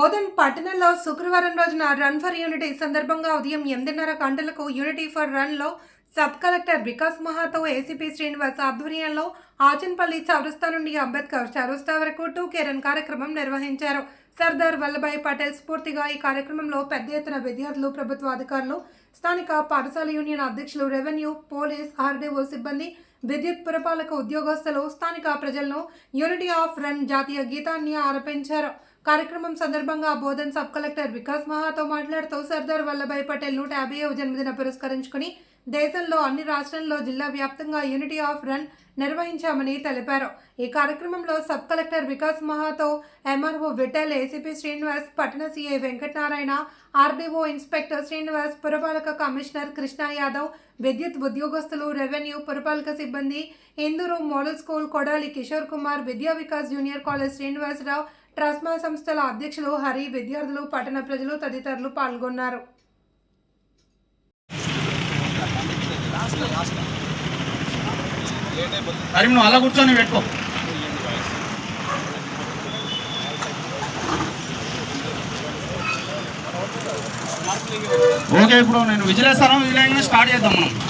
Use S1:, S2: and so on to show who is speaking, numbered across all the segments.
S1: బోధన్ పట్టణంలో శుక్రవారం రోజున రన్ ఫర్ యూనిటీ సందర్భంగా ఉదయం ఎనిమిదిన్నర గంటలకు యూనిటీ ఫర్ రన్లో sub collector Vikas Mahato ACP Srinivas ఆధ్వర్యంలో ఆచన్పల్లి చౌరస్తా నుండి అంబేద్కర్ చౌరస్తా వరకు టూ కే రన్ కార్యక్రమం నిర్వహించారు. సర్దార్ వల్లభాయ్ పటేల్ స్ఫూర్తిగా ఈ కార్యక్రమంలో పెద్ద ఎత్తున విద్యార్థులు ప్రభుత్వ అధికారులు స్థానిక పాఠశాల యూనియన్ అధ్యక్షులు రెవెన్యూ పోలీస్ ఆర్డీఓ సిబ్బంది విద్యుత్ పురపాలక ఉద్యోగస్తులు స్థానిక ప్రజలను యూనిటీ ఆఫ్ రన్ జాతీయ గీతాన్ని ఆరపించారు. కార్యక్రమం సందర్భంగా బోధన్ సబ్ కలెక్టర్ వికాస్ మహాతో మాట్లాడుతూ సర్దార్ వల్లభాయ్ పటేల్ నూట యాభైవ జన్మదిన పురస్కరించుకుని దేశంలో అన్ని రాష్ట్రాల్లో జిల్లా వ్యాప్తంగా యూనిటీ ఆఫ్ రన్ నిర్వహించామని తెలిపారు. ఈ కార్యక్రమంలో sub collector Vikas Mahato MRO Vittal ACP Srinivas పట్టణ CI Venkatanarayana RDO inspector Srinivas పురపాలక కమిషనర్ కృష్ణ యాదవ్ విద్యుత్ ఉద్యోగస్తులు రెవెన్యూ పురపాలక సిబ్బంది Indur model school Kodali Kishore Kumar Vidya Vikas junior college Srinivasarao TRSMA సంస్థల అధ్యక్షులు హరి విద్యార్థులు పట్టణ ప్రజలు తదితరులు పాల్గొన్నారు.
S2: కరీం నువ్వు అలా కూర్చొని పెట్టుకో. ఓకే ఇప్పుడు నేను విజిలేస్తాను విజిలేయంగా స్టార్ట్ చేద్దాం మనం.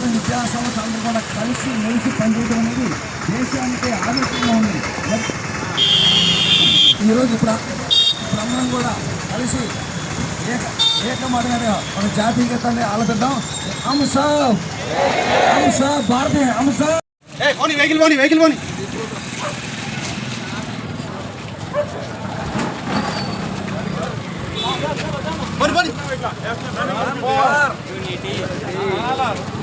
S3: బోధ విద్యా సంస్థలు కూడా కలిసి మెలిసి పనిచేయడం అనేది దేశానికి ఆరోగ్యంగా ఉంది. ఈరోజు అందరం కూడా కలిసి ఏక ఏకమాటగానే మన జాతీయ గీతాన్ని ఆలపిద్దాం. అంశ అంశ భారతీయ అంశ
S2: ఏ పోనీ వెహికల్ పోనీ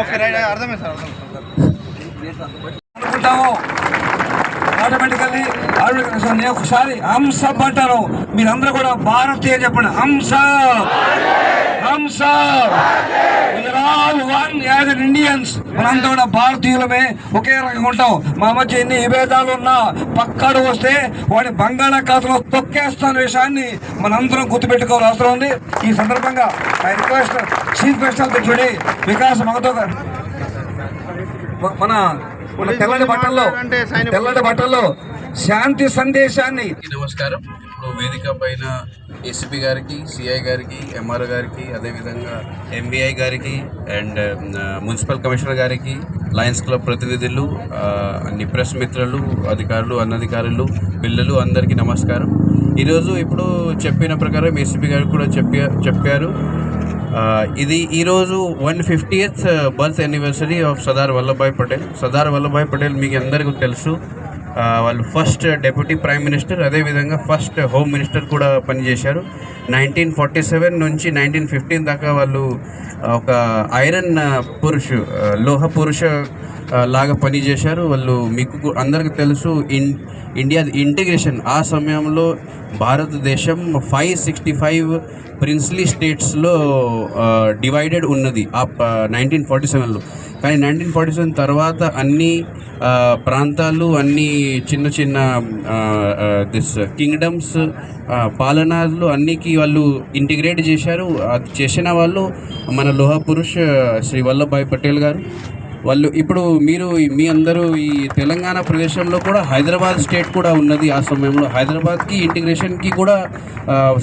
S2: ఓకే రైట్ సార్
S3: అనుకుంటాము. ఆటోమేటికల్లీ నేను ఒకసారి హంస అంటారు మీరందరూ కూడా భారతీయ చెప్పండి. Hamsa! Hamsa. All one as an Indians. మనంతా కూడా భారతీయులమే ఒకే రకంగా ఉంటాం. మా మధ్య ఎన్ని విభేదాలు ఉన్నా పక్కడు వస్తే వాడి బంగాళాఖాతంలో తొక్కేస్తున్న విషయాన్ని మనందరం గుర్తుపెట్టుకోవాలి అవసరం ఉంది. ఈ సందర్భంగా ఐ రిక్వెస్ట్ చీఫ్ గెస్ట్ అధ్యక్షుడి వికాస్ మగతో గారు. మన మన తెల్లటి బట్టల్లో తెల్లటి బట్టల్లో శాంతి సందేశాన్ని
S4: నమస్కారం. ఇప్పుడు వేదిక పైన ఏసీపీ గారికి సిఐ గారికి ఎంఆర్ఓ గారికి అదేవిధంగా ఎంబీఐ గారికి అండ్ uh, మున్సిపల్ కమిషనర్ గారికి లయన్స్ క్లబ్ ప్రతినిధులు అన్ని ప్రెస్ మిత్రులు అధికారులు అన్నధికారులు పిల్లలు అందరికీ నమస్కారం. ఈరోజు ఇప్పుడు చెప్పిన ప్రకారం ఏసీపీ గారు కూడా చెప్పా చెప్పారు. ఇది ఈరోజు one fiftieth birth anniversary of Sardar Vallabhbhai Patel Sardar Vallabhbhai Patel మీకు అందరికీ తెలుసు. వాళ్ళు ఫస్ట్ డెప్యూటీ ప్రైమ్ మినిస్టర్ అదేవిధంగా ఫస్ట్ హోమ్ మినిస్టర్ కూడా పనిచేశారు. నైన్టీన్ ఫార్టీ సెవెన్ నుంచి నైన్టీన్ ఫిఫ్టీన్ దాకా వాళ్ళు ఒక ఐరన్ పురుష లోహ పురుష లాగా పనిచేశారు. వాళ్ళు మీకు అందరికీ తెలుసు ఇన్ ఇండియా ఇంటిగ్రేషన్ ఆ సమయంలో భారతదేశం ఫైవ్ సిక్స్టీ ఫైవ్ ప్రిన్స్లీ స్టేట్స్లో డివైడెడ్ ఉన్నది. ఆ నైన్టీన్ ఫార్టీ సెవెన్లో కానీ నైన్టీన్ ఫార్టీ సెవెన్ తర్వాత అన్ని ప్రాంతాలు అన్ని చిన్న చిన్న దిస్ కింగ్డమ్స్ పాలనాలు అన్నికి వాళ్ళు ఇంటిగ్రేట్ చేశారు. అది చేసిన వాళ్ళు మన లోహ పురుష్ శ్రీ వల్లభాయ్ పటేల్ గారు. వాళ్ళు ఇప్పుడు మీరు మీ అందరూ ఈ తెలంగాణ ప్రదేశంలో కూడా హైదరాబాద్ స్టేట్ కూడా ఉన్నది ఆ సమయంలో. హైదరాబాద్కి ఇంటిగ్రేషన్కి కూడా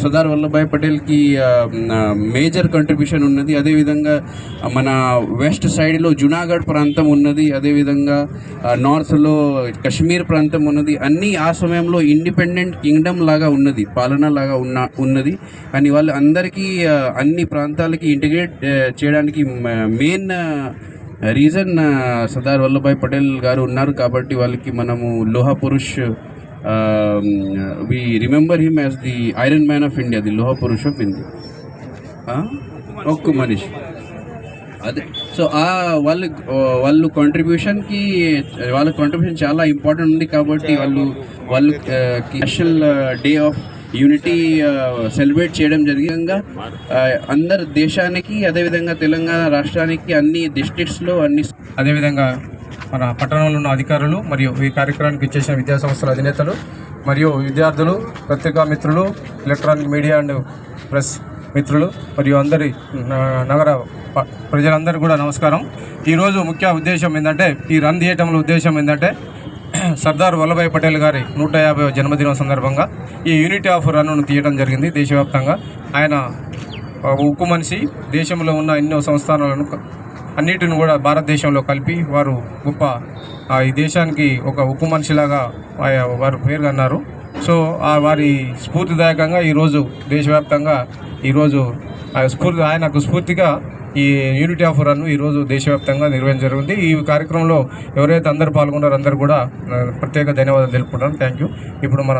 S4: సర్దార్ వల్లభాయ్ పటేల్కి మేజర్ కంట్రిబ్యూషన్ ఉన్నది. అదేవిధంగా మన వెస్ట్ సైడ్లో జునాగఢ్ ప్రాంతం ఉన్నది. అదేవిధంగా నార్త్లో కశ్మీర్ ప్రాంతం ఉన్నది. అన్నీ ఆ సమయంలో ఇండిపెండెంట్ కింగ్డమ్ లాగా ఉన్నది పాలన లాగా ఉన్న ఉన్నది. కానీ వాళ్ళు అందరికీ అన్ని ప్రాంతాలకి ఇంటిగ్రేట్ చేయడానికి మెయిన్ రీజన్ సర్దార్ వల్లభాయ్ పటేల్ గారు ఉన్నారు కాబట్టి వాళ్ళకి మనము Loha Purush we remember him as the iron man of India the Loha Purush of India ఒక్క మనిషి. అదే. సో ఆ వాళ్ళు వాళ్ళు కాంట్రిబ్యూషన్కి వాళ్ళ కాంట్రిబ్యూషన్ చాలా ఇంపార్టెంట్ ఉంది కాబట్టి వాళ్ళు వాళ్ళు national day of unity celebrate uh, చేయడం జరిగంగా uh, అందరు దేశానికి అదేవిధంగా తెలంగాణ రాష్ట్రానికి అన్ని డిస్ట్రిక్ట్స్లో అన్ని
S5: అదేవిధంగా మన పట్టణంలో ఉన్న అధికారులు మరియు ఈ కార్యక్రమానికి ఇచ్చేసిన విద్యా సంస్థల అధినేతలు మరియు విద్యార్థులు పత్రికా మిత్రులు ఎలక్ట్రానిక్ మీడియా అండ్ ప్రెస్ మిత్రులు మరియు అందరి న- నగర ప్రజలందరూ కూడా నమస్కారం. ఈరోజు ముఖ్య ఉద్దేశం ఏంటంటే ఈ రన్ తీయటంలో ఉద్దేశం ఏంటంటే సర్దార్ వల్లభాయ్ పటేల్ గారి నూట యాభై జన్మదినం సందర్భంగా ఈ యూనిటీ ఆఫ్ రన్ను తీయడం జరిగింది దేశవ్యాప్తంగా. ఆయన ఉక్కు మనిషి దేశంలో ఉన్న ఎన్నో సంస్థానాలను అన్నిటిని కూడా భారతదేశంలో కలిపి వారు గొప్ప ఆ, ఈ దేశానికి ఒక ఉక్కు మనిషిలాగా వారు పేరుగన్నారు సో ఆ వారి స్ఫూర్తిదాయకంగా ఈరోజు దేశవ్యాప్తంగా ఈరోజు ఆ స్ఫూర్తి ఆయనకు స్ఫూర్తిగా ఈ యూనిటీ ఆఫ్ రన్ ఈరోజు దేశవ్యాప్తంగా నిర్వహించడం జరిగింది. ఈ కార్యక్రమంలో ఎవరైతే అందరూ పాల్గొన్నారో అందరూ కూడా ప్రత్యేక ధన్యవాదాలు తెలుపుకుంటాను థ్యాంక్ యూ ఇప్పుడు మన